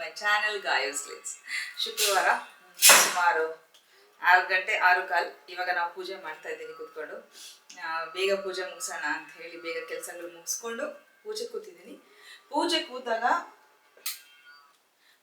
My channel Gayos lights ಶುಕ್ರವಾರ, ಸುಮಾರು ಆರು ಗಂಟೆ, ಆರು ಕಾಲ್ ಇವಾಗ ನಾವು ಪೂಜೆ ಮಾಡ್ತಾ ಇದ್ದೀನಿ ಕೂತ್ಕೊಂಡು. ಬೇಗ ಪೂಜೆ ಮುಗಿಸೋಣ ಅಂತ ಹೇಳಿ ಬೇಗ ಕೆಲಸಗಳು ಮುಗಿಸ್ಕೊಂಡು ಪೂಜೆ ಕೂತಿದ್ದೀನಿ. ಪೂಜೆ ಕೂತಾಗ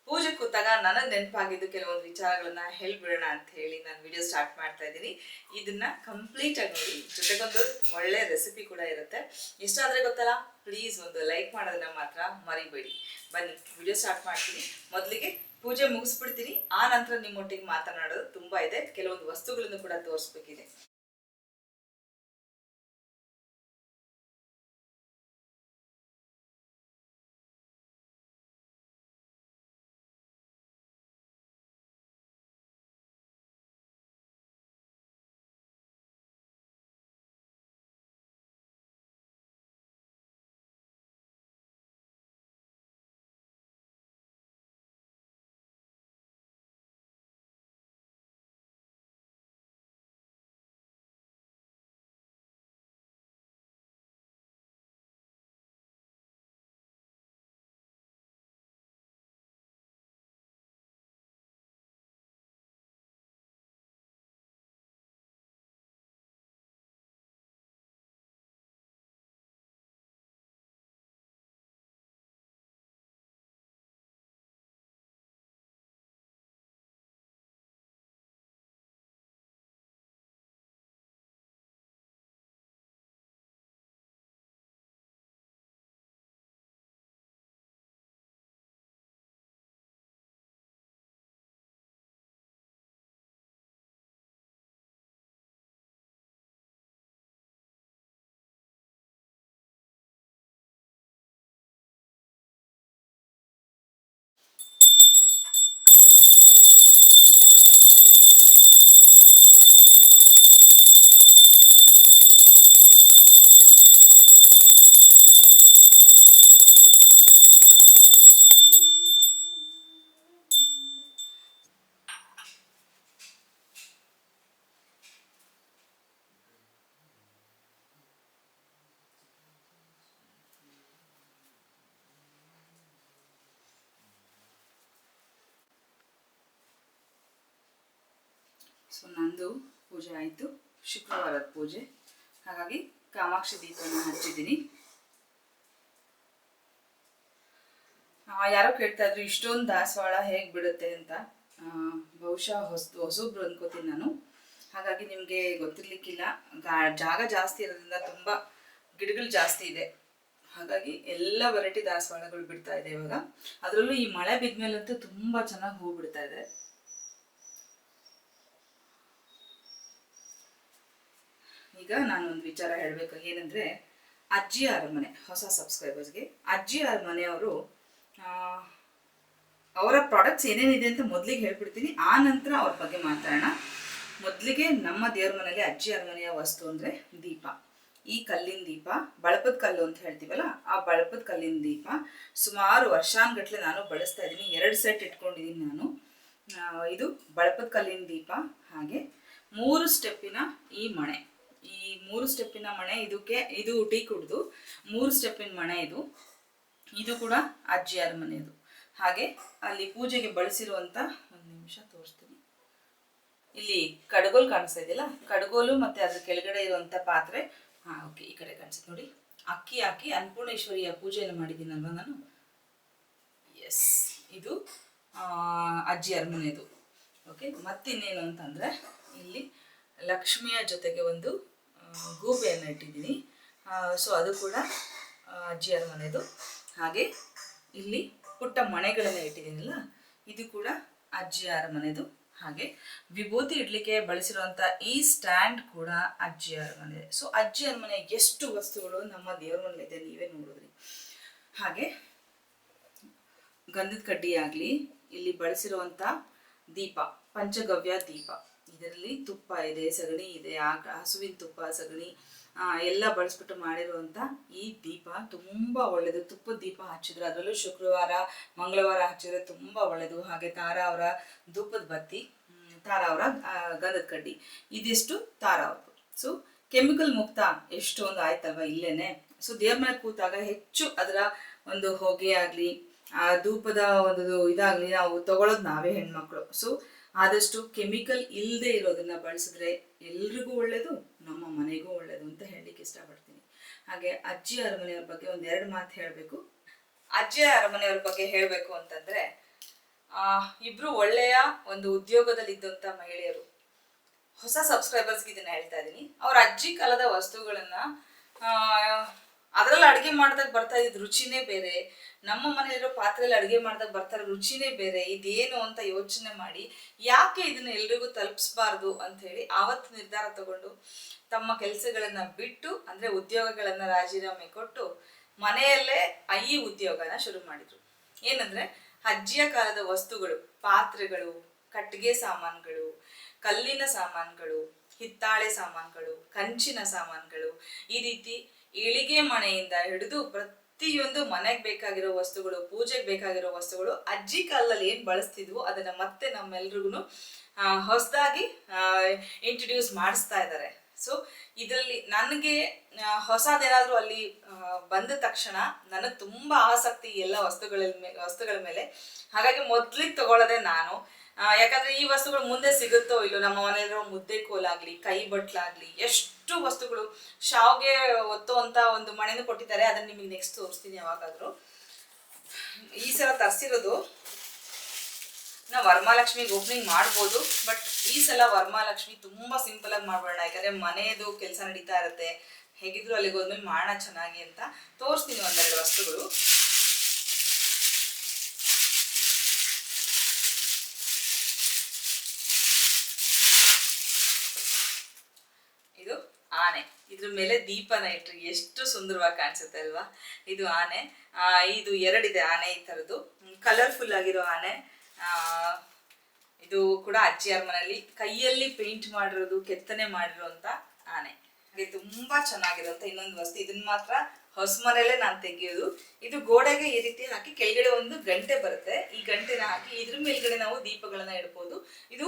ಪೂಜೆ ಕೂತಾಗ ನನಗೆ ನೆನಪಾಗಿದ್ದು ಕೆಲವೊಂದು ವಿಚಾರಗಳನ್ನ ಹೇಳ್ಬಿಡೋಣ ಅಂತ ಹೇಳಿ ನಾನು ವಿಡಿಯೋ ಸ್ಟಾರ್ಟ್ ಮಾಡ್ತಾ ಇದ್ದೀನಿ. ಇದನ್ನ ಕಂಪ್ಲೀಟ್ ಆಗಿ ನೋಡಿ. ಜೊತೆಗೊಂದು ಒಳ್ಳೆ ರೆಸಿಪಿ ಕೂಡ ಇರುತ್ತೆ. ಎಷ್ಟಾದ್ರೆ ಗೊತ್ತಲ್ಲ? ಪ್ಲೀಸ್ ಒಂದು ಲೈಕ್ ಮಾಡೋದನ್ನ ಮಾತ್ರ ಮರಿಬೇಡಿ. ಬನ್ನಿ ವಿಡಿಯೋ ಸ್ಟಾರ್ಟ್ ಮಾಡ್ತೀನಿ. ಮೊದಲಿಗೆ ಪೂಜೆ ಮುಗಿಸ್ಬಿಡ್ತೀನಿ. ಆ ನಂತರ ನಿಮ್ಮೊಟ್ಟಿಗೆ ಮಾತನಾಡೋದು ತುಂಬಾ ಇದೆ. ಕೆಲವೊಂದು ವಸ್ತುಗಳನ್ನು ಕೂಡ ತೋರಿಸ್ಬೇಕಿದೆ. ಸೊ ನಂದು ಪೂಜೆ ಆಯಿತು. ಶುಕ್ರವಾರದ ಪೂಜೆ. ಹಾಗಾಗಿ ಕಾಮಾಕ್ಷಿ ದೀಪನ ಹಚ್ಚಿದ್ದೀನಿ. ಯಾರೋ ಕೇಳ್ತಾ ಇದ್ರು, ಇಷ್ಟೊಂದು ದಾಸವಾಳ ಹೇಗೆ ಬಿಡುತ್ತೆ ಅಂತ. ಬಹುಶಃ ಹೊಸ ಹೊಸಬ್ರು ಅಂದ್ಕೋತೀನಿ ನಾನು. ಹಾಗಾಗಿ ನಿಮಗೆ ಗೊತ್ತಿರ್ಲಿಕ್ಕಿಲ್ಲ. ಜಾಗ ಜಾಸ್ತಿ ಇರೋದ್ರಿಂದ ತುಂಬ ಗಿಡಗಳು ಜಾಸ್ತಿ ಇದೆ. ಹಾಗಾಗಿ ಎಲ್ಲ ವೆರೈಟಿ ದಾಸವಾಳಗಳು ಬಿಡ್ತಾ ಇದೆ ಇವಾಗ. ಅದರಲ್ಲೂ ಈ ಮಳೆ ಬಿದ್ಮೇಲಂತೂ ತುಂಬ ಚೆನ್ನಾಗಿ ಹೂ ಬಿಡ್ತಾ ಇದೆ. ಈಗ ನಾನು ಒಂದು ವಿಚಾರ ಹೇಳಬೇಕು. ಏನಂದ್ರೆ, ಅಜ್ಜಿ ಅರಮನೆ, ಹೊಸ ಸಬ್ಸ್ಕ್ರೈಬರ್ಸ್ಗೆ ಅಜ್ಜಿ ಅರಮನೆಯವರು ಅವರ ಪ್ರಾಡಕ್ಟ್ಸ್ ಏನೇನಿದೆ ಅಂತ ಮೊದಲಿಗೆ ಹೇಳ್ಬಿಡ್ತೀನಿ. ಆ ನಂತರ ಅವ್ರ ಬಗ್ಗೆ ಮಾತಾಡೋಣ. ಮೊದಲಿಗೆ ನಮ್ಮ ದೇವ್ರ ಮನೆಯಲ್ಲಿ ಅಜ್ಜಿ ಅರಮನೆಯ ವಸ್ತು ಅಂದರೆ ದೀಪ. ಈ ಕಲ್ಲಿನ ದೀಪ, ಬಳಪದ ಕಲ್ಲು ಅಂತ ಹೇಳ್ತೀವಲ್ಲ, ಆ ಬಳಪದ ಕಲ್ಲಿನ ದೀಪ. ಸುಮಾರು ವರ್ಷಾನ್ಗಟ್ಲೆ ನಾನು ಬಳಸ್ತಾ ಇದ್ದೀನಿ. ಎರಡು ಸೆಟ್ ಇಟ್ಕೊಂಡಿದ್ದೀನಿ ನಾನು. ಇದು ಬಳಪದ ಕಲ್ಲಿನ ದೀಪ, ಹಾಗೆ ಮೂರು ಸ್ಟೆಪ್ಪಿನ ಈ ಮಣೆ. ಮೂರು ಸ್ಟೆಪ್ಪಿನ ಮಣೆ ಇದಕ್ಕೆ, ಇದು ಟೀ ಕುಡ್ದು, ಮೂರು ಸ್ಟೆಪ್ಪಿನ ಮಣೆ ಇದು. ಇದು ಕೂಡ ಅಜ್ಜಿ ಅರಮನೆಯದು ಹಾಗೆ ಅಲ್ಲಿ ಪೂಜೆಗೆ ಬಳಸಿರುವಂತ ಒಂದು ನಿಮಿಷ ತೋರಿಸ್ತೀನಿ. ಇಲ್ಲಿ ಕಡಗೋಲು ಕಾಣಿಸ್ತಾ ಇದೆಯಲ್ಲ? ಕಡಗೋಲು ಮತ್ತೆ ಅದ್ರ ಕೆಳಗಡೆ ಇರುವಂತ ಪಾತ್ರೆ. ಹಾ ಓಕೆ ಈ ಕಡೆ ಕಾಣಿಸುತ್ತೆ ನೋಡಿ. ಅಕ್ಕಿ ಹಾಕಿ ಅನ್ನಪೂರ್ಣೇಶ್ವರಿಯ ಪೂಜೆಯನ್ನು ಮಾಡಿದ್ದೀನಲ್ವಾ ನಾನು? ಎಸ್ ಇದು ಅಜ್ಜಿ ಅರಮನೆದು ಓಕೆ ಮತ್ತಿನ್ನೇನು ಅಂತಂದರೆ, ಇಲ್ಲಿ ಲಕ್ಷ್ಮಿಯ ಜೊತೆಗೆ ಒಂದು ಗೂಬೆಯನ್ನು ಇಟ್ಟಿದ್ದೀನಿ. ಸೊ ಅದು ಕೂಡ ಅಜ್ಜಿಯರ ಅಜ್ಜಿ ಅರಮನೆದು. ಹಾಗೆ ಇಲ್ಲಿ ಪುಟ್ಟ ಮಣೆಗಳನ್ನ ಇಟ್ಟಿದ್ದೀನಲ್ಲ, ಇದು ಕೂಡ ಅಜ್ಜಿ ಅರಮನೆದು. ಹಾಗೆ ವಿಭೂತಿ ಇಡ್ಲಿಕ್ಕೆ ಬಳಸಿರುವಂಥ ಈ ಸ್ಟ್ಯಾಂಡ್ ಕೂಡ ಅಜ್ಜಿ ಮನೆ ಸೊ ಅಜ್ಜಿ ಮನೆ ಎಷ್ಟು ವಸ್ತುಗಳು ನಮ್ಮ ದೇವ್ರ ಇದೆ ನೀವೇ ನೋಡಿದ್ರಿ. ಹಾಗೆ ಗಂಧದ ಕಡ್ಡಿ ಆಗಲಿ, ಇಲ್ಲಿ ಬಳಸಿರುವಂಥ ದೀಪ, ಪಂಚಗವ್ಯ ದೀಪ. ಇದರಲ್ಲಿ ತುಪ್ಪ ಇದೆ, ಸಗಣಿ ಇದೆ, ಆ ಹಸುವಿನ ತುಪ್ಪ, ಸಗಣಿ ಎಲ್ಲ ಬಳಸ್ಬಿಟ್ಟು ಮಾಡಿರುವಂಥ ಈ ದೀಪ ತುಂಬ ಒಳ್ಳೆಯದು ತುಪ್ಪದ ದೀಪ ಹಚ್ಚಿದ್ರೆ ಅದರಲ್ಲೂ ಶುಕ್ರವಾರ, ಮಂಗಳವಾರ ಹಚ್ಚಿದ್ರೆ ತುಂಬ ಒಳ್ಳೆಯದು ಹಾಗೆ ತಾರಾ ಅವರ ಧೂಪದ ಬತ್ತಿ ತಾರ ಅವರ ಗಂಧದ ಕಡ್ಡಿ. ಇದಿಷ್ಟು ತಾರಾ ಅವ್ರದ್ದು. ಸೊ ಕೆಮಿಕಲ್ ಮುಕ್ತ ಎಷ್ಟೊಂದು ಆಯ್ತಲ್ವ ಇಲ್ಲೇನೆ? ಸೊ ದೇವ್ರ ಮೇಲೆ ಕೂತಾಗ ಹೆಚ್ಚು ಅದರ ಒಂದು ಹೊಗೆ ಆಗಲಿ, ಆ, ಧೂಪದ ಒಂದು ಇದಾಗಲಿ ನಾವು ತಗೊಳ್ಳೋದು ನಾವೇ ಹೆಣ್ಮಕ್ಳು. ಸೊ ಆದಷ್ಟು ಕೆಮಿಕಲ್ ಇಲ್ಲದೆ ಇರೋದನ್ನ ಬಳಸಿದ್ರೆ ಎಲ್ರಿಗೂ ಒಳ್ಳೇದು ನಮ್ಮ ಮನೆಗೂ ಒಳ್ಳೇದು ಅಂತ ಹೇಳಲಿಕ್ಕೆ ಇಷ್ಟಪಡ್ತೀನಿ. ಹಾಗೆ ಅಜ್ಜಿ ಅರಮನೆಯವ್ರ ಬಗ್ಗೆ ಒಂದೆರಡು ಮಾತು ಹೇಳಬೇಕು. ಅಜ್ಜಿ ಅರಮನೆಯವ್ರ ಬಗ್ಗೆ ಹೇಳಬೇಕು ಅಂತಂದ್ರೆ ಆ, ಇಬ್ರು ಒಳ್ಳೆಯ ಒಂದು ಉದ್ಯೋಗದಲ್ಲಿ ಇದ್ದಂತ ಮಹಿಳೆಯರು. ಹೊಸ ಸಬ್ಸ್ಕ್ರೈಬರ್ಸ್ಗೆ ಇದನ್ನ ಹೇಳ್ತಾ ಇದ್ದೀನಿ ಅವ್ರ ಅಜ್ಜಿ ಕಾಲದ ವಸ್ತುಗಳನ್ನ ಅದರಲ್ಲಿ ಅಡುಗೆ ಮಾಡ್ದಾಗ ಬರ್ತಾ ಇದ್ದ ರುಚಿನೇ ಬೇರೆ ನಮ್ಮ ಮನೆಯಲ್ಲಿರೋ ಪಾತ್ರೆಯಲ್ಲಿ ಅಡುಗೆ ಮಾಡಿದಾಗ ಬರ್ತಾರೆ, ರುಚಿನೇ ಬೇರೆ, ಇದೇನು ಅಂತ ಯೋಚನೆ ಮಾಡಿ ಯಾಕೆ ಇದನ್ನ ಎಲ್ರಿಗೂ ತಲುಪಿಸ್ಬಾರ್ದು ಅಂತ ಹೇಳಿ ಆವತ್ತು ನಿರ್ಧಾರ ತಗೊಂಡು ತಮ್ಮ ಕೆಲಸಗಳನ್ನ ಬಿಟ್ಟು, ಅಂದ್ರೆ ಉದ್ಯೋಗಗಳನ್ನ ರಾಜೀನಾಮೆ ಕೊಟ್ಟು ಮನೆಯಲ್ಲೇ ಈ ಉದ್ಯೋಗನ ಶುರು ಮಾಡಿದ್ರು. ಏನಂದ್ರೆ ಅಜ್ಜಿಯ ಕಾಲದ ವಸ್ತುಗಳು, ಪಾತ್ರೆಗಳು, ಕಟ್ಟಿಗೆ ಸಾಮಾನುಗಳು, ಕಲ್ಲಿನ ಸಾಮಾನುಗಳು, ಹಿತ್ತಾಳೆ ಸಾಮಾನುಗಳು, ಕಂಚಿನ ಸಾಮಾನುಗಳು, ಈ ರೀತಿ ಇಳಿಗೆ ಮನೆಯಿಂದ ಹಿಡಿದು ಪ್ರತಿಯೊಂದು ಮನೆಗೆ ಬೇಕಾಗಿರೋ ವಸ್ತುಗಳು, ಪೂಜೆಗೆ ಬೇಕಾಗಿರೋ ವಸ್ತುಗಳು ಅಜ್ಜಿ ಕಾಲದಲ್ಲಿ ಏನು ಬಳಸ್ತಿದ್ವು ಅದನ್ನು ಮತ್ತೆ ನಮ್ಮೆಲ್ರಿಗೂ ಹೊಸದಾಗಿ ಇಂಟ್ರಡ್ಯೂಸ್ ಮಾಡಿಸ್ತಾ ಇದ್ದಾರೆ. ಸೊ ಇದರಲ್ಲಿ ನನಗೆ ಹೊಸದೇನಾದರೂ ಅಲ್ಲಿ ಬಂದ ತಕ್ಷಣ ನನಗೆ ತುಂಬಾ ಆಸಕ್ತಿ ಎಲ್ಲ ವಸ್ತುಗಳ ಮೇಲೆ ವಸ್ತುಗಳ ಮೇಲೆ. ಹಾಗಾಗಿ ಮೊದಲಿಗೆ ತಗೊಳ್ಳೋದೆ ನಾನು. ಯಾಕಂದ್ರೆ ಈ ವಸ್ತುಗಳು ಮುಂದೆ ಸಿಗುತ್ತೋ ಇಲ್ಲೋ, ನಮ್ಮ ಮನೆಯಲ್ಲಿರೋ ಮುದ್ದೆ ಕೋಲಾಗ್ಲಿ, ಕೈ ಬಟ್ಲಾಗ್ಲಿ, ಎಷ್ಟು ವಸ್ತುಗಳು ಶಾವ್ಗೆ ಒತ್ತೋ ಅಂತ ಒಂದು ಮಣೆನೂ ಕೊಟ್ಟಿದ್ದಾರೆ, ಅದನ್ನ ನಿಮಗೆ ನೆಕ್ಸ್ಟ್ ತೋರಿಸ್ತೀನಿ ಯಾವಾಗಾದ್ರೂ. ಈ ಸಲ ತರಿಸಿರೋದು ನಾವು ವರಮಹಾಲಕ್ಷ್ಮಿಗೆ ಓಪನಿಂಗ್ ಮಾಡ್ಬೋದು ಬಟ್ ಈ ಸಲ ವರಮಹಾಲಕ್ಷ್ಮಿ ತುಂಬಾ ಸಿಂಪಲ್ ಆಗಿ ಮಾಡ್ಬೋಣ ಯಾಕಂದ್ರೆ ಮನೆಯದು ಕೆಲಸ ನಡೀತಾ ಇರುತ್ತೆ. ಹೇಗಿದ್ರು ಅಲ್ಲಿಗೆ ಹೋದ್ಮೇಲೆ ಮಾಡೋಣ ಚೆನ್ನಾಗಿ ಅಂತ ತೋರಿಸ್ತೀನಿ ಒಂದೆರಡು ವಸ್ತುಗಳು. ಇದು ಆನೆ. ಇದ್ರ ಮೇಲೆ ದೀಪನ ಇಟ್ರಿ. ಎಷ್ಟು ಸುಂದರವಾಗಿ ಕಾಣಿಸುತ್ತೆ ಅಲ್ವಾ? ಇದು ಆನೆ. ಇದು ಎರಡಿದೆ ಆನೆ ಈ ಥರದ್ದು. ಕಲರ್ಫುಲ್ ಆಗಿರೋ ಆನೆ. ಇದು ಕೂಡ ಅಜ್ಜಿಯರ ಮನೆಯಲ್ಲಿ ಕೈಯಲ್ಲಿ ಪೇಂಟ್ ಮಾಡಿರೋದು, ಕೆತ್ತನೆ ಮಾಡಿರೋಂಥ ಆನೆ. ಹಾಗೆ ತುಂಬಾ ಚೆನ್ನಾಗಿರುವಂತ ಇನ್ನೊಂದು ವಸ್ತು. ಇದನ್ನ ಮಾತ್ರ ಹೊಸ ಮನೆಯಲ್ಲೇ ನಾನು ತೆಗೆಯೋದು. ಇದು ಗೋಡೆಗೆ ಈ ರೀತಿ ಹಾಕಿ ಕೆಳಗಡೆ ಒಂದು ಗಂಟೆ ಬರುತ್ತೆ. ಈ ಗಂಟೆನ ಹಾಕಿ ಇದ್ರ ಮೇಲ್ಗಡೆ ನಾವು ದೀಪಗಳನ್ನ ಇಡ್ಬೋದು. ಇದು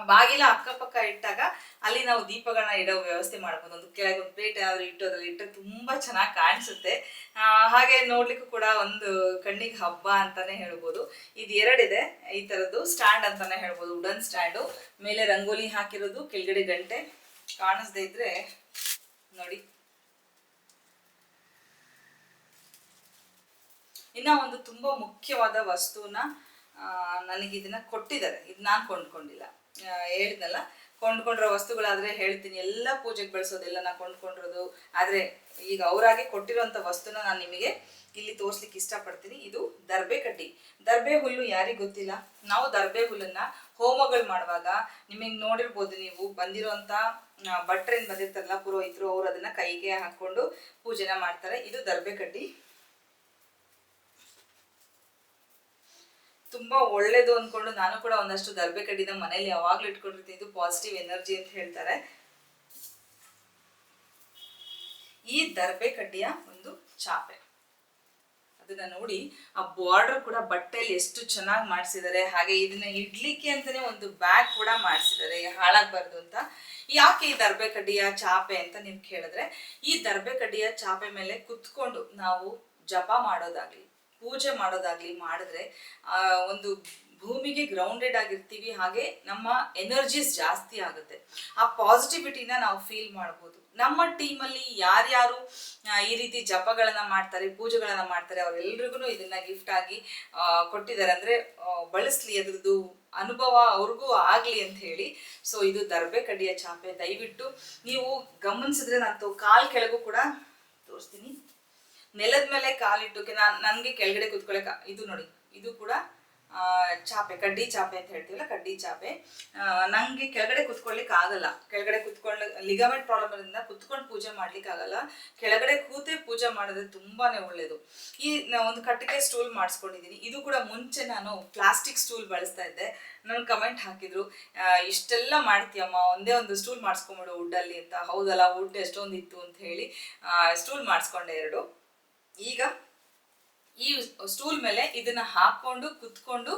ಬಾಗಿಲ ಅಕ್ಕಪಕ್ಕ ಇಟ್ಟಾಗ ಅಲ್ಲಿ ನಾವು ದೀಪಗಳನ್ನ ಇಡೋ ವ್ಯವಸ್ಥೆ ಮಾಡ್ಬೋದು. ಒಂದು ಕೆಳಗೆ ಒಂದು ಪ್ಲೇಟ್ ಯಾವ್ದು ಇಟ್ಟು ಅದ್ರಲ್ಲಿ ಇಟ್ಟರೆ ತುಂಬಾ ಚೆನ್ನಾಗಿ ಕಾಣಿಸುತ್ತೆ. ಹಾಗೆ ನೋಡ್ಲಿಕ್ಕೂ ಕೂಡ ಒಂದು ಕಣ್ಣಿಗೆ ಹಬ್ಬ ಅಂತಾನೆ ಹೇಳ್ಬೋದು. ಇದು ಎರಡಿದೆ. ಈ ತರದ್ದು ಸ್ಟ್ಯಾಂಡ್ ಅಂತಾನೆ ಹೇಳ್ಬೋದು. Wooden stand. ಮೇಲೆ ರಂಗೋಲಿ ಹಾಕಿರೋದು. ಕೆಳಗಡೆ ಗಂಟೆ. ಕಾಣಿಸ್ದೇ ಇದ್ರೆ ನೋಡಿ. ಇನ್ನ ಒಂದು ತುಂಬಾ ಮುಖ್ಯವಾದ ವಸ್ತುನ ಆ, ನನಗೆ ಇದನ್ನ ಕೊಟ್ಟಿದ್ದಾರೆ. ಇದು ನಾನು ಕೊಂಡ್ಕೊಂಡಿಲ್ಲ. ಹೇಳಿದ್ನಲ್ಲ? ಕೊಂಡ್ಕೊಂಡಿರೋ ವಸ್ತುಗಳಾದ್ರೆ ಹೇಳ್ತೀನಿ. ಎಲ್ಲ ಪೂಜೆಗೆ ಬಳಸೋದೆಲ್ಲ ನಾ ಕೊಂಡ್ಕೊಂಡಿರೋದು. ಆದ್ರೆ ಈಗ ಅವರಾಗೆ ಕೊಟ್ಟಿರೋಂಥ ವಸ್ತುನ ನಾನು ನಿಮಗೆ ಇಲ್ಲಿ ತೋರ್ಸ್ಲಿಕ್ಕೆ ಇಷ್ಟಪಡ್ತೀನಿ. ಇದು ದರ್ಬೆ ಕಡ್ಡಿ. ದರ್ಬೆ ಹುಲ್ಲು ಯಾರಿಗೆ ಗೊತ್ತಿಲ್ಲ? ನಾವು ದರ್ಬೆ ಹುಲ್ಲನ್ನ ಹೋಮಗಳು ಮಾಡುವಾಗ ನಿಮಗೆ ನೋಡಿರ್ಬೋದು ನೀವು ಬಂದಿರುವಂತ ಭಟ್ರೇನ್ ಬಂದಿರ್ತಾರಲ್ಲ ಪುರೋಹಿತರು, ಅವ್ರು ಅದನ್ನ ಕೈಗೆ ಹಾಕೊಂಡು ಪೂಜೆನ ಮಾಡ್ತಾರೆ. ಇದು ದರ್ಬೆ ಕಡ್ಡಿ. ತುಂಬಾ ಒಳ್ಳೇದು ಅಂದ್ಕೊಂಡು ನಾನು ಕೂಡ ಒಂದಷ್ಟು ದರ್ಬೆ ಕಡ್ಡಿನ ಮನೇಲಿ ಯಾವಾಗ್ಲೂ ಇಟ್ಕೊಂಡಿರ್ತೀನಿ. ಇದು ಪಾಸಿಟಿವ್ ಎನರ್ಜಿ ಅಂತ ಹೇಳ್ತಾರೆ. ಈ ದರ್ಬೆ ಕಡ್ಡಿಯ ಒಂದು ಚಾಪೆ. ಅದನ್ನ ನೋಡಿ ಆ ಬಾರ್ಡರ್ ಕೂಡ ಬಟ್ಟೆಯಲ್ಲಿ ಎಷ್ಟು ಚೆನ್ನಾಗಿ ಮಾಡಿಸಿದ್ದಾರೆ. ಹಾಗೆ ಇದನ್ನ ಇಡ್ಲಿಕ್ಕೆ ಅಂತಾನೆ ಒಂದು ಬ್ಯಾಗ್ ಕೂಡ ಮಾಡಿಸಿದ್ದಾರೆ. ಹಾಳಾಗಬಾರ್ದು ಅಂತ. ಯಾಕೆ ಈ ದರ್ಬೆ ಕಡ್ಡಿಯ ಚಾಪೆ ಅಂತ ನೀವು ಕೇಳಿದ್ರೆ, ಈ ದರ್ಬೆ ಕಡ್ಡಿಯ ಚಾಪೆ ಮೇಲೆ ಕುತ್ಕೊಂಡು ನಾವು ಜಪ ಮಾಡೋದಾಗ್ಲಿ ಪೂಜೆ ಮಾಡೋದಾಗ್ಲಿ ಮಾಡಿದ್ರೆ ಒಂದು ಭೂಮಿಗೆ ಗ್ರೌಂಡೆಡ್ ಆಗಿರ್ತೀವಿ, ಹಾಗೆ ನಮ್ಮ ಎನರ್ಜೀಸ್ ಜಾಸ್ತಿ ಆಗುತ್ತೆ. ಆ ಪಾಸಿಟಿವಿಟಿನ ನಾವು ಫೀಲ್ ಮಾಡ್ಬೋದು. ನಮ್ಮ ಟೀಮಲ್ಲಿ ಯಾರ್ಯಾರು ಈ ರೀತಿ ಜಪಗಳನ್ನ ಮಾಡ್ತಾರೆ, ಪೂಜೆಗಳನ್ನ ಮಾಡ್ತಾರೆ ಅವರೆಲ್ರಿಗೂ ಇದನ್ನ ಗಿಫ್ಟ್ ಆಗಿ ಕೊಟ್ಟಿದ್ದಾರೆ. ಅಂದ್ರೆ ಬಳಸ್ಲಿ, ಅದ್ರದ್ದು ಅನುಭವ ಅವ್ರಿಗೂ ಆಗ್ಲಿ ಅಂತ ಹೇಳಿ. ಸೊ ಇದು ದರ್ಬೆ ಕಡ್ಡಿಯ ಚಾಪೆ. ದಯವಿಟ್ಟು ನೀವು ಗಮನಿಸಿದ್ರೆ ನಾನು ಕಾಲ್ ಕೆಳಗೂ ಕೂಡ ತೋರಿಸ್ತೀನಿ. ನೆಲದ ಮೇಲೆ ಕಾಲಿಟ್ಟುಕೆ ನಾನು ನನಗೆ ಕೆಳಗಡೆ ಕುತ್ಕೊಳ್ಳೋಕೆ ಇದು ನೋಡಿ, ಇದು ಕೂಡ ಚಾಪೆ, ಕಡ್ಡಿ ಚಾಪೆ ಅಂತ ಹೇಳ್ತೀವಲ್ಲ, ಕಡ್ಡಿ ಚಾಪೆ. ನನಗೆ ಕೆಳಗಡೆ ಕುತ್ಕೊಳ್ಳಿಕ್ಕೆ ಆಗಲ್ಲ. ಕೆಳಗಡೆ ಕುತ್ಕೊಳ್ಳ ಲಿಗಮೆಂಟ್ ಪ್ರಾಬ್ಲಮ್ ಇಂದ ಕುತ್ಕೊಂಡು ಪೂಜೆ ಮಾಡ್ಲಿಕ್ಕೆ ಆಗಲ್ಲ. ಕೆಳಗಡೆ ಕೂತೆ ಪೂಜೆ ಮಾಡಿದ್ರೆ ತುಂಬಾನೇ ಒಳ್ಳೇದು. ಈ ಒಂದು ಕಟ್ಟಿಗೆ ಸ್ಟೂಲ್ ಮಾಡಿಸ್ಕೊಂಡಿದ್ದೀನಿ ಇದು ಕೂಡ ಮುಂಚೆ ನಾನು ಪ್ಲಾಸ್ಟಿಕ್ ಸ್ಟೂಲ್ ಬಳಸ್ತಾ ಇದ್ದೆ. ನನ್ನ ಕಮೆಂಟ್ ಹಾಕಿದ್ರು ಇಷ್ಟೆಲ್ಲ ಮಾಡ್ತೀಯಮ್ಮ, ಒಂದೇ ಒಂದು ಸ್ಟೂಲ್ ಮಾಡಿಸ್ಕೊಂಬಿಡು ವುಡ್ಡಲ್ಲಿ ಅಂತ. ಹೌದಲ್ಲ ವುಡ್ ಎಷ್ಟೊಂದು ಇತ್ತು ಅಂತ ಹೇಳಿ ಸ್ಟೂಲ್ ಮಾಡಿಸ್ಕೊಂಡೆ ಎರಡು. ಈಗ ಈ ಸ್ಟೂಲ್ ಮೇಲೆ ಇದನ್ನ ಹಾಕೊಂಡು ಕುತ್ಕೊಂಡು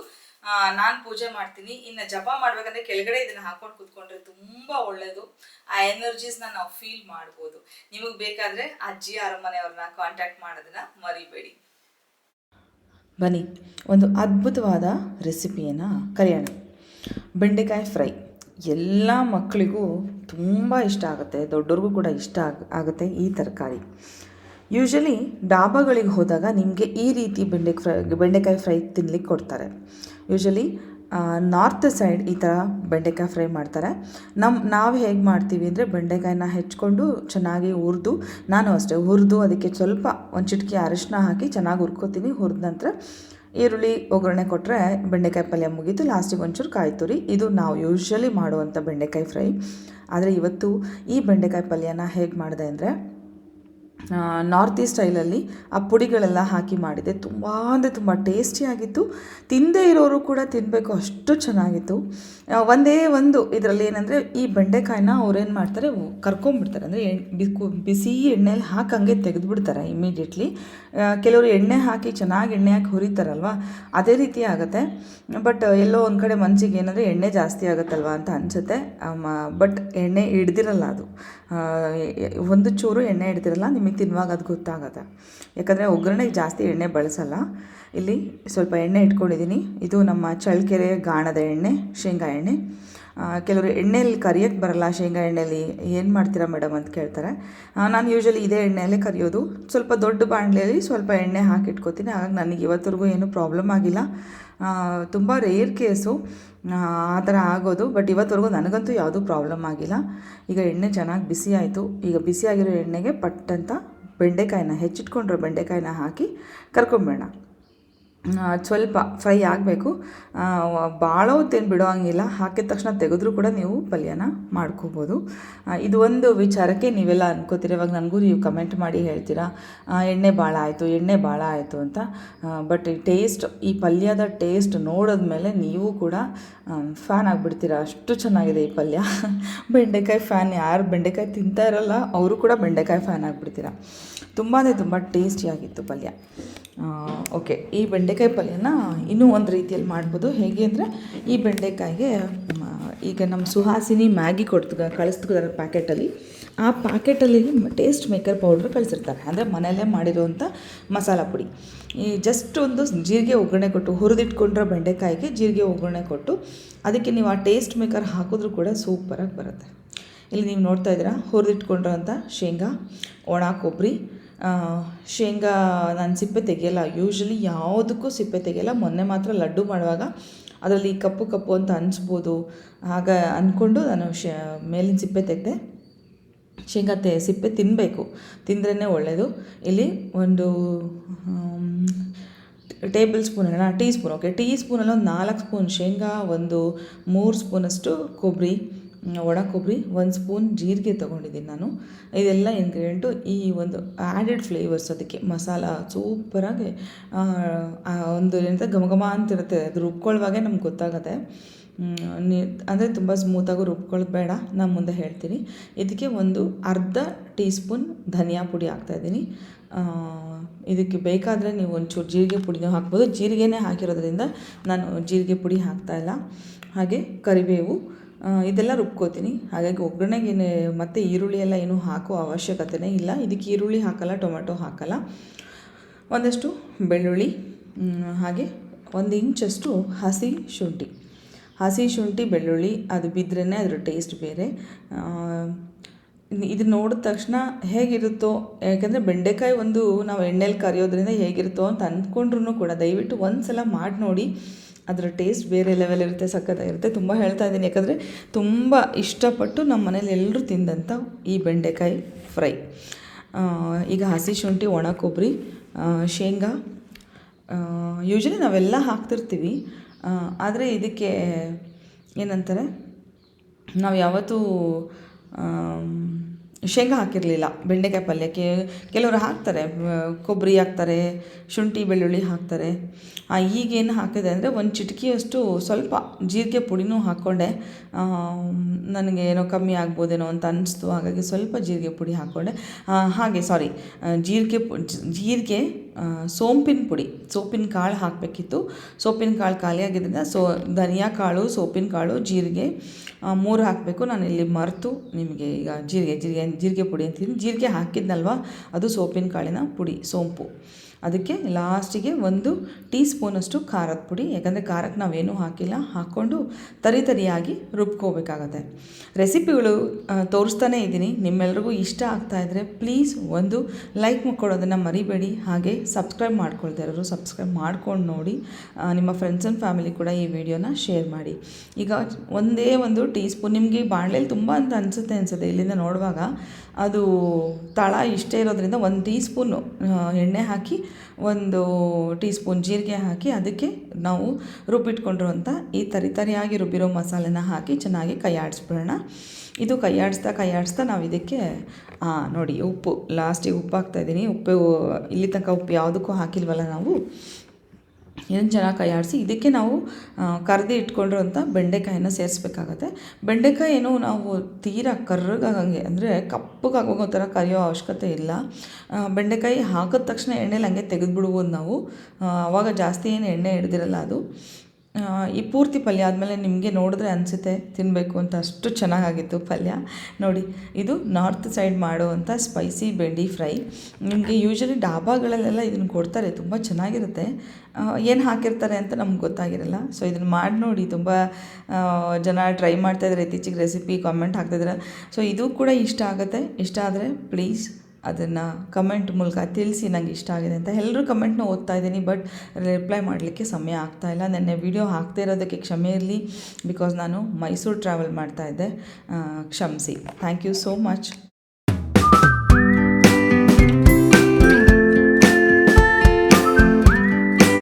ನಾನು ಪೂಜೆ ಮಾಡ್ತೀನಿ. ಇನ್ನು ಜಪ ಮಾಡ್ಬೇಕಂದ್ರೆ ಕೆಳಗಡೆ ಇದನ್ನ ಹಾಕೊಂಡು ಕುತ್ಕೊಂಡ್ರೆ ತುಂಬಾ ಒಳ್ಳೇದು. ಆ ಎನರ್ಜೀಸ್ನ ನಾವು ಫೀಲ್ ಮಾಡ್ಬೋದು. ನಿಮಗೆ ಬೇಕಾದರೆ ಅಜ್ಜಿ, ಅರಮನೆಯವ್ರನ್ನ ಕಾಂಟ್ಯಾಕ್ಟ್ ಮಾಡೋದನ್ನ ಮರಿಬೇಡಿ. ಬನ್ನಿ, ಒಂದು ಅದ್ಭುತವಾದ ರೆಸಿಪಿಯನ್ನು ಕರೆಯೋಣ ಬೆಂಡೆಕಾಯಿ ಫ್ರೈ. ಎಲ್ಲ ಮಕ್ಕಳಿಗೂ ತುಂಬ ಇಷ್ಟ ಆಗುತ್ತೆ. ದೊಡ್ಡವ್ರಿಗೂ ಕೂಡ ಇಷ್ಟ ಆಗ, ಆಗುತ್ತೆ ಈ ತರಕಾರಿ. ಯೂಶಲಿ ಡಾಬಾಗಳಿಗೆ ಹೋದಾಗ ನಿಮಗೆ ಈ ರೀತಿ ಬೆಂಡೆ ಫ್ರೈ, ಬೆಂಡೆಕಾಯಿ ಫ್ರೈ ತಿನ್ಲಿಕ್ಕೆ ಕೊಡ್ತಾರೆ. ಯೂಶಲಿ ನಾರ್ತ್ ಸೈಡ್ ಈ ಥರ ಬೆಂಡೆಕಾಯಿ ಫ್ರೈ ಮಾಡ್ತಾರೆ. ನಮ್ಮ ನಾವು ಹೇಗೆ ಮಾಡ್ತೀವಿ ಅಂದರೆ ಬೆಂಡೆಕಾಯಿನ ಹೆಚ್ಕೊಂಡು ಚೆನ್ನಾಗಿ ಹುರಿದು, ನಾನು ಅಷ್ಟೇ ಹುರಿದು ಅದಕ್ಕೆ ಸ್ವಲ್ಪ ಒಂದು ಚಿಟಿಕೆ ಅರಿಶಿನ ಹಾಕಿ ಚೆನ್ನಾಗಿ ಹುರ್ಕೋತೀನಿ. ಹುರಿದ ನಂತರ ಈರುಳ್ಳಿ, ಒಗ್ಗರಣೆ ಕೊಟ್ಟರೆ ಬೆಂಡೆಕಾಯಿ ಪಲ್ಯ ಮುಗೀತು. ಲಾಸ್ಟಿಗೆ ಒಂಚೂರು ಕಾಯಿ ತುರಿ. ಇದು ನಾವು ಯೂಶ್ವಲಿ ಮಾಡುವಂಥ ಬೆಂಡೆಕಾಯಿ ಫ್ರೈ. ಆದರೆ ಇವತ್ತು ಈ ಬೆಂಡೆಕಾಯಿ ಪಲ್ಯನ ಹೇಗೆ ಮಾಡಿದೆ ಅಂದರೆ ನಾರ್ತ್ ಈಸ್ಟ್ ಸ್ಟೈಲಲ್ಲಿ ಆ ಪುಡಿಗಳೆಲ್ಲ ಹಾಕಿ ಮಾಡಿದೆ. ತುಂಬ ಅಂದರೆ ತುಂಬ ಟೇಸ್ಟಿಯಾಗಿತ್ತು. ತಿಂದೇ ಇರೋರು ಕೂಡ ತಿನ್ನಬೇಕು ಅಷ್ಟು ಚೆನ್ನಾಗಿತ್ತು. ಒಂದೇ ಒಂದು ಇದರಲ್ಲಿ ಏನಂದರೆ ಈ ಬೆಂಡೆಕಾಯಿನ ಅವ್ರೇನು ಮಾಡ್ತಾರೆ ಕರ್ಕೊಂಬಿಡ್ತಾರೆ. ಅಂದರೆ ಎಣ್ ಬಿಕು ಬಿಸಿ ಎಣ್ಣೆಲಿ ಹಾಕಂಗೆ ತೆಗೆದುಬಿಡ್ತಾರೆ ಇಮಿಡಿಯೇಟ್ಲಿ ಕೆಲವರು ಎಣ್ಣೆ ಹಾಕಿ ಚೆನ್ನಾಗಿ ಎಣ್ಣೆ ಹಾಕಿ ಹುರಿತಾರಲ್ವ, ಅದೇ ರೀತಿ ಆಗುತ್ತೆ. ಬಟ್ ಎಲ್ಲೋ ಒಂದು ಕಡೆ ಮನಸ್ಸಿಗೆ ಏನಂದರೆ ಎಣ್ಣೆ ಜಾಸ್ತಿ ಆಗುತ್ತಲ್ವ ಅಂತ ಅನಿಸುತ್ತೆ. ಬಟ್ ಎಣ್ಣೆ ಹಿಡ್ದಿರಲ್ಲ ಅದು. ಒಂದು ಚೂರು ಎಣ್ಣೆ ಹಿಡ್ದಿರಲ್ಲ, ನಿಮಗೆ ತಿನ್ನುವಾಗ ಅದು ಗೊತ್ತಾಗುತ್ತೆ. ಯಾಕಂದರೆ ಒಗ್ಗರಣೆಗೆ ಜಾಸ್ತಿ ಎಣ್ಣೆ ಬಳಸಲ್ಲ. ಇಲ್ಲಿ ಸ್ವಲ್ಪ ಎಣ್ಣೆ ಇಟ್ಕೊಂಡಿದ್ದೀನಿ. ಇದು ನಮ್ಮ ಚಳ್ಳಕೆರೆ ಗಾಣದ ಎಣ್ಣೆ, ಶೇಂಗಾ ಎಣ್ಣೆ. ಕೆಲವರು ಎಣ್ಣೆಯಲ್ಲಿ ಕರಿಯೋಕ್ಕೆ ಬರಲ್ಲ, ಶೇಂಗಾ ಎಣ್ಣೆಯಲ್ಲಿ ಏನು ಮಾಡ್ತೀರಾ ಮೇಡಮ್ ಅಂತ ಕೇಳ್ತಾರೆ. ನಾನು ಯೂಶಲಿ ಇದೇ ಎಣ್ಣೆಯಲ್ಲೇ ಕರಿಯೋದು. ಸ್ವಲ್ಪ ದೊಡ್ಡ ಬಾಣಲೆಯಲ್ಲಿ ಸ್ವಲ್ಪ ಎಣ್ಣೆ ಹಾಕಿಟ್ಕೋತೀನಿ. ಹಾಗಾಗಿ ನನಗೆ ಇವತ್ತರೆಗೂ ಏನೂ ಪ್ರಾಬ್ಲಮ್ ಆಗಿಲ್ಲ. ತುಂಬ ರೇರ್ ಕೇಸು ಆ ಥರ ಆಗೋದು. ಬಟ್ ಇವತ್ತರೆಗೂ ನನಗಂತೂ ಯಾವುದೂ ಪ್ರಾಬ್ಲಮ್ ಆಗಿಲ್ಲ. ಈಗ ಎಣ್ಣೆ ಚೆನ್ನಾಗಿ ಬಿಸಿ ಆಯಿತು. ಈಗ ಬಿಸಿಯಾಗಿರೋ ಎಣ್ಣೆಗೆ ಪಟ್ಟಂತ ಬೆಂಡೆಕಾಯಿನ, ಹೆಚ್ಚಿಟ್ಕೊಂಡಿರೋ ಬೆಂಡೆಕಾಯಿನ ಹಾಕಿ ಕರ್ಕೊಂಬೇಡ ಸ್ವಲ್ಪ ಫ್ರೈ ಆಗಬೇಕು. ಭಾಳ ಹೊತ್ತೇನು ಬಿಡೋ ಹಂಗಿಲ್ಲ. ಹಾಕಿದ ತಕ್ಷಣ ತೆಗೆದ್ರೂ ಕೂಡ ನೀವು ಪಲ್ಯನ ಮಾಡ್ಕೋಬೋದು. ಇದು ಒಂದು ವಿಚಾರಕ್ಕೆ ನೀವೆಲ್ಲ ಅನ್ಕೋತೀರ. ಇವಾಗ ನನಗೂ ನೀವು ಕಮೆಂಟ್ ಮಾಡಿ ಹೇಳ್ತೀರಾ ಎಣ್ಣೆ ಭಾಳ ಆಯಿತು, ಎಣ್ಣೆ ಭಾಳ ಆಯಿತು ಅಂತ. ಬಟ್ ಈ ಟೇಸ್ಟ್ ಈ ಪಲ್ಯದ ಟೇಸ್ಟ್ ನೋಡಿದ ಮೇಲೆ ನೀವು ಕೂಡ ಫ್ಯಾನ್ ಆಗಿಬಿಡ್ತೀರಾ. ಅಷ್ಟು ಚೆನ್ನಾಗಿದೆ ಈ ಪಲ್ಯ. ಬೆಂಡೆಕಾಯಿ ಫ್ಯಾನ್ ಯಾರು ಬೆಂಡೆಕಾಯಿ ತಿಂತಾ ಇರಲ್ಲ, ಅವರು ಕೂಡ ಬೆಂಡೆಕಾಯಿ ಫ್ಯಾನ್ ಆಗಿಬಿಡ್ತೀರಾ. ತುಂಬಾ ತುಂಬ ಟೇಸ್ಟಿಯಾಗಿತ್ತು ಪಲ್ಯ. ಓಕೆ, ಈ ಬೆಂಡೆಕಾಯಿ ಪಲ್ಯನ ಇನ್ನೂ ಒಂದು ರೀತಿಯಲ್ಲಿ ಮಾಡ್ಬೋದು. ಹೇಗೆ ಅಂದರೆ, ಈ ಬೆಂಡೆಕಾಯಿಗೆ ಈಗ ನಮ್ಮ ಸುಹಾಸಿನಿ ಮ್ಯಾಗಿ ಕೊಡ್ತು ಕಳಿಸ್ತಿದ್ದಾರೆ ಪ್ಯಾಕೆಟಲ್ಲಿ. ಆ ಪ್ಯಾಕೆಟಲ್ಲಿ ಟೇಸ್ಟ್ ಮೇಕರ್ ಪೌಡ್ರ್ ಕಳಿಸಿರ್ತಾರೆ. ಅಂದರೆ ಮನೆಯಲ್ಲೇ ಮಾಡಿರುವಂಥ ಮಸಾಲ ಪುಡಿ. ಈ ಜಸ್ಟ್ ಒಂದು ಜೀರಿಗೆ ಒಗ್ಗರಣೆ ಕೊಟ್ಟು, ಹುರಿದಿಟ್ಕೊಂಡಿರೋ ಬೆಂಡೆಕಾಯಿಗೆ ಜೀರಿಗೆ ಒಗ್ಗರಣೆ ಕೊಟ್ಟು, ಅದಕ್ಕೆ ನೀವು ಆ ಟೇಸ್ಟ್ ಮೇಕರ್ ಹಾಕಿದ್ರೂ ಕೂಡ ಸೂಪರಾಗಿ ಬರುತ್ತೆ. ಇಲ್ಲಿ ನೀವು ನೋಡ್ತಾ ಇದ್ದೀರಾ ಹುರಿದಿಟ್ಕೊಂಡಿರೋಂಥ ಶೇಂಗಾ, ಒಣ ಕೊಬ್ಬರಿ ಶೇಂಗಾ ನಾನು ಸಿಪ್ಪೆ ತೆಗೆಯಲ್ಲ ಯೂಶ್ವಲಿ ಯಾವುದಕ್ಕೂ ಸಿಪ್ಪೆ ತೆಗೆಯಲ್ಲ, ಮೊನ್ನೆ ಮಾತ್ರ ಲಡ್ಡು ಮಾಡುವಾಗ ಅದರಲ್ಲಿ ಕಪ್ಪು ಕಪ್ಪು ಅಂತ ಅನಿಸ್ಬೋದು. ಆಗ ಅಂದ್ಕೊಂಡು ನಾನು ಶ, ಮೇಲಿನ ಸಿಪ್ಪೆ ತೆಗೆದೆ, ಶೇಂಗಾ ತೆ, ಸಿಪ್ಪೆ ತಿನ್ನಬೇಕು ತಿಂದ್ರೇ ಒಳ್ಳೆಯದು ಇಲ್ಲಿ ಒಂದು ಟೇಬಲ್ ಸ್ಪೂನ್ ಅಲ್ಲ ಟೀ ಸ್ಪೂನ್ ಓಕೆ ಟೀ ಸ್ಪೂನಲ್ಲಿ ಒಂದು ನಾಲ್ಕು ಸ್ಪೂನ್ ಶೇಂಗಾ, ಒಂದು ಮೂರು ಸ್ಪೂನಷ್ಟು ಕೊಬ್ಬರಿ ಒಣ ಕೊಬ್ಬರಿ ಒಂದು ಸ್ಪೂನ್ ಜೀರಿಗೆ ತೊಗೊಂಡಿದ್ದೀನಿ ನಾನು. ಇದೆಲ್ಲ ಇಂಗ್ರೀಡಿಯೆಂಟು ಈ ಒಂದು ಆ್ಯಡೆಡ್ ಫ್ಲೇವರ್ಸ್ ಅದಕ್ಕೆ ಮಸಾಲ ಸೂಪರಾಗಿ ಒಂದು ಏನಂತ ಘಮ ಘಮ ಅಂತಿರುತ್ತೆ ಅದು ರುಬ್ಕೊಳ್ಳುವಾಗೆ ನಮ್ಗೆ ಗೊತ್ತಾಗುತ್ತೆ. ನೀ, ಅಂದರೆ ತುಂಬ ಸ್ಮೂತಾಗೂ ರುಬ್ಕೊಳ್ಳೋದು ಬೇಡ. ನಾನು ಮುಂದೆ ಹೇಳ್ತೀನಿ. ಇದಕ್ಕೆ ಒಂದು ಅರ್ಧ ಟೀ ಸ್ಪೂನ್ ಧನಿಯಾ ಪುಡಿ ಹಾಕ್ತಾಯಿದ್ದೀನಿ ಇದಕ್ಕೆ ಬೇಕಾದರೆ ನೀವು ಒಂಚೂರು ಜೀರಿಗೆ ಪುಡಿನೂ ಹಾಕ್ಬೋದು. ಜೀರಿಗೆನೇ ಹಾಕಿರೋದ್ರಿಂದ ನಾನು ಜೀರಿಗೆ ಪುಡಿ ಹಾಕ್ತಾಯಿಲ್ಲ ಹಾಗೆ ಕರಿಬೇವು ಇದೆಲ್ಲ ರುಬ್ಕೋತೀನಿ. ಹಾಗಾಗಿ ಒಗ್ಗರಣೆಗೆ ಮತ್ತು ಈರುಳ್ಳಿ ಎಲ್ಲ ಏನೂ ಹಾಕೋ ಅವಶ್ಯಕತೆನೇ ಇಲ್ಲ. ಇದಕ್ಕೆ ಈರುಳ್ಳಿ ಹಾಕಲ್ಲ, ಟೊಮೆಟೊ ಹಾಕಲ್ಲ. ಒಂದಷ್ಟು ಬೆಳ್ಳುಳ್ಳಿ ಹಾಗೆ ಒಂದು ಇಂಚಷ್ಟು ಹಸಿ ಶುಂಠಿ. ಹಸಿ ಶುಂಠಿ, ಬೆಳ್ಳುಳ್ಳಿ, ಅದು ಬಿದ್ರೇ ಅದರ ಟೇಸ್ಟ್ ಬೇರೆ. ಇದು ನೋಡಿದ ತಕ್ಷಣ ಹೇಗಿರುತ್ತೋ, ಯಾಕಂದರೆ ಬೆಂಡೆಕಾಯಿ ಒಂದು ನಾವು ಎಣ್ಣೆಲಿ ಕರಿಯೋದ್ರಿಂದ ಹೇಗಿರುತ್ತೋ ಅಂತ ಅಂದ್ಕೊಂಡ್ರು ಕೂಡ ದಯವಿಟ್ಟು ಒಂದು ಸಲ ಮಾಡಿ ನೋಡಿ ಅದರ ಟೇಸ್ಟ್ ಬೇರೆ ಲೆವೆಲ್ ಇರುತ್ತೆ ಸಖತ್ತಾಗಿರುತ್ತೆ ತುಂಬ ಹೇಳ್ತಾ ಇದ್ದೀನಿ. ಯಾಕಂದರೆ ತುಂಬ ಇಷ್ಟಪಟ್ಟು ನಮ್ಮ ಮನೇಲಿ ಎಲ್ಲರೂ ತಿಂದಂಥ ಈ ಬೆಂಡೆಕಾಯಿ ಫ್ರೈ. ಈಗ ಹಸಿ ಶುಂಠಿ, ಒಣ ಕೊಬ್ಬರಿ ಶೇಂಗಾ ಯೂಶ್ವಲಿ ನಾವೆಲ್ಲ ಹಾಕ್ತಿರ್ತೀವಿ. ಆದರೆ ಇದಕ್ಕೆ ಏನಂತಾರೆ, ನಾವು ಯಾವತ್ತೂ ಶೇಂಗಾ ಹಾಕಿರಲಿಲ್ಲ, ಬೆಂಡೆಕಾಯಿ ಪಲ್ಯಕ್ಕೆ ಕೆಲವರು ಹಾಕ್ತಾರೆ ಕೊಬ್ಬರಿ ಹಾಕ್ತಾರೆ, ಶುಂಠಿ, ಬೆಳ್ಳುಳ್ಳಿ ಹಾಕ್ತಾರೆ. ಈಗೇನು ಹಾಕಿದೆ ಅಂದರೆ ಒಂದು ಚಿಟಕಿಯಷ್ಟು ಸ್ವಲ್ಪ ಜೀರಿಗೆ ಪುಡಿನೂ ಹಾಕ್ಕೊಂಡೆ ನನಗೆ ಏನೋ ಕಮ್ಮಿ ಆಗ್ಬೋದೇನೋ ಅಂತ ಅನಿಸ್ತು, ಹಾಗಾಗಿ ಸ್ವಲ್ಪ ಜೀರಿಗೆ ಪುಡಿ ಹಾಕ್ಕೊಂಡೆ ಹಾಗೆ ಸಾರಿ ಜೀರಿಗೆ ಜೀರಿಗೆ ಸೋಂಪಿನ ಪುಡಿ, ಸೋಪಿನ ಕಾಳು ಹಾಕಬೇಕಿತ್ತು. ಸೋಪಿನ ಕಾಳು ಖಾಲಿಯಾಗಿದ್ದರಿಂದ ಸೋ, ಧನಿಯಾ ಕಾಳು, ಸೋಪಿನ ಕಾಳು, ಜೀರಿಗೆ ಮೂರು ಹಾಕಬೇಕು. ನಾನು ಇಲ್ಲಿ ಮರೆತು ನಿಮಗೆ ಈಗ ಜೀರಿಗೆ ಜೀರಿಗೆ ಜೀರಿಗೆ ಪುಡಿ ಅಂತೀನಿ ಜೀರಿಗೆ ಹಾಕಿದ್ನಲ್ವ? ಅದು ಸೋಪಿನ ಕಾಳಿನ ಪುಡಿ, ಸೋಂಪು. ಅದಕ್ಕೆ ಲಾಸ್ಟಿಗೆ ಒಂದು ಟೀ ಸ್ಪೂನಷ್ಟು ಖಾರದ ಪುಡಿ, ಯಾಕಂದರೆ ಖಾರಕ್ಕೆ ನಾವೇನೂ ಹಾಕಿಲ್ಲ, ಹಾಕ್ಕೊಂಡು ತರಿ ತರಿಯಾಗಿ ರುಬ್ಕೋಬೇಕಾಗತ್ತೆ. ರೆಸಿಪಿಗಳು ತೋರಿಸ್ತಾನೇ ಇದ್ದೀನಿ. ನಿಮ್ಮೆಲ್ರಿಗೂ ಇಷ್ಟ ಆಗ್ತಾ ಇದ್ದರೆ ಪ್ಲೀಸ್ ಒಂದು ಲೈಕ್ ಕೊಡೋದನ್ನು ಮರಿಬೇಡಿ. ಹಾಗೆ ಸಬ್ಸ್ಕ್ರೈಬ್ ಮಾಡ್ಕೊಳ್ತಾ ಇರೋರು ಸಬ್ಸ್ಕ್ರೈಬ್ ಮಾಡ್ಕೊಂಡು ನೋಡಿ ನಿಮ್ಮ ಫ್ರೆಂಡ್ಸ್ ಆ್ಯಂಡ್ ಫ್ಯಾಮಿಲಿ ಕೂಡ ಈ ವಿಡಿಯೋನ ಶೇರ್ ಮಾಡಿ. ಈಗ ಒಂದೇ ಒಂದು ಟೀ ಸ್ಪೂನ್ ನಿಮಗೆ ಬಾಣಲೆಯಲ್ಲಿ ತುಂಬ ಅಂತ ಅನಿಸುತ್ತೆ ಅನಿಸುತ್ತೆ ಇಲ್ಲಿಂದ ನೋಡುವಾಗ. ಅದು ತಳ ಇಷ್ಟೇ ಇರೋದ್ರಿಂದ ಒಂದು ಟೀ ಸ್ಪೂನು ಎಣ್ಣೆ ಹಾಕಿ ಒಂದು ಟೀ ಸ್ಪೂನ್ ಜೀರಿಗೆ ಹಾಕಿ ಅದಕ್ಕೆ ನಾವು ರುಬ್ಬಿಟ್ಕೊಂಡಿರುವಂಥ ಈ ತರಿ ತರಿಯಾಗಿ ರುಬ್ಬಿರೋ ಮಸಾಲೆನ ಹಾಕಿ ಚೆನ್ನಾಗಿ ಕೈಯಾಡಿಸ್ಬಿಡೋಣ. ಇದು ಕೈಯಾಡಿಸ್ತಾ ಕೈ ಆಡಿಸ್ತಾ ನಾವು ಇದಕ್ಕೆ ನೋಡಿ ಉಪ್ಪು, ಲಾಸ್ಟಿಗೆ ಉಪ್ಪು ಹಾಕ್ತಾಯಿದ್ದೀನಿ ಉಪ್ಪು, ಇಲ್ಲಿ ತನಕ ಉಪ್ಪು ಯಾವುದಕ್ಕೂ ಹಾಕಿಲ್ವಲ್ಲ ನಾವು. ಇದನ್ನು ಚೆನ್ನಾಗಿ ಕೈ ಇದಕ್ಕೆ ನಾವು ಕರ್ದು ಇಟ್ಕೊಂಡಿರುವಂಥ ಬೆಂಡೆಕಾಯಿನ ಸೇರಿಸ್ಬೇಕಾಗತ್ತೆ. ಬೆಂಡೆಕಾಯಿ ಏನು ನಾವು ತೀರಾ ಕರ್ರಗಾಗಂಗೆ, ಅಂದರೆ ಕಪ್ಪಗಾಗೋ ಥರ ಕರಿಯೋ ಅವಶ್ಯಕತೆ ಇಲ್ಲ. ಬೆಂಡೆಕಾಯಿ ಹಾಕಿದ ತಕ್ಷಣ ಎಣ್ಣೆಲಿ ಹಂಗೆ ತೆಗೆದುಬಿಡ್ಬೋದು ನಾವು. ಆವಾಗ ಜಾಸ್ತಿ ಏನು ಎಣ್ಣೆ ಹಿಡ್ದಿರಲ್ಲ ಅದು. ಈ ಪೂರ್ತಿ ಪಲ್ಯ ಆದಮೇಲೆ ನಿಮಗೆ ನೋಡಿದ್ರೆ ಅನಿಸುತ್ತೆ ತಿನ್ನಬೇಕು ಅಂತ ಅಷ್ಟು ಚೆನ್ನಾಗಾಗಿತ್ತು ಪಲ್ಯ. ನೋಡಿ, ಇದು ನಾರ್ತ್ ಸೈಡ್ ಮಾಡುವಂಥ ಸ್ಪೈಸಿ ಬೆಂಡಿ ಫ್ರೈ. ನಿಮಗೆ ಯೂಶ್ವಲಿ ಡಾಬಾಗಳಲ್ಲೆಲ್ಲ ಇದನ್ನು ಕೊಡ್ತಾರೆ, ತುಂಬ ಚೆನ್ನಾಗಿರುತ್ತೆ. ಏನು ಹಾಕಿರ್ತಾರೆ ಅಂತ ನಮ್ಗೆ ಗೊತ್ತಾಗಿರಲ್ಲ. ಸೊ ಇದನ್ನು ಮಾಡಿ ನೋಡಿ, ತುಂಬ ಜನ ಟ್ರೈ ಮಾಡ್ತಾಯಿದ್ದಾರೆ ಇತ್ತೀಚೆಗೆ ರೆಸಿಪಿ ಕಾಮೆಂಟ್ ಹಾಕ್ತಾಯಿದ್ದಾರೆ ಸೊ ಇದು ಕೂಡ ಇಷ್ಟ ಆಗುತ್ತೆ. ಇಷ್ಟ ಆದರೆ ಪ್ಲೀಸ್ ಅದನ್ನು ಕಮೆಂಟ್ ಮೂಲಕ ತಿಳಿಸಿ ನಂಗೆ ಇಷ್ಟ ಆಗಿದೆ ಅಂತ ಎಲ್ಲರೂ ಕಮೆಂಟ್ನ ಓದ್ತಾ ಇದ್ದೀನಿ ಬಟ್ ರಿಪ್ಲೈ ಮಾಡಲಿಕ್ಕೆ ಸಮಯ ಆಗ್ತಾ ಇಲ್ಲ. ನೆನ್ನೆ ವಿಡಿಯೋ ಹಾಕ್ತಾ ಇರೋದಕ್ಕೆ ಕ್ಷಮೆ ಇರಲಿ ಬಿಕಾಸ್ ನಾನು ಮೈಸೂರು ಟ್ರಾವೆಲ್ ಮಾಡ್ತಾ ಇದ್ದೆ ಕ್ಷಮಿಸಿ. Thank you so much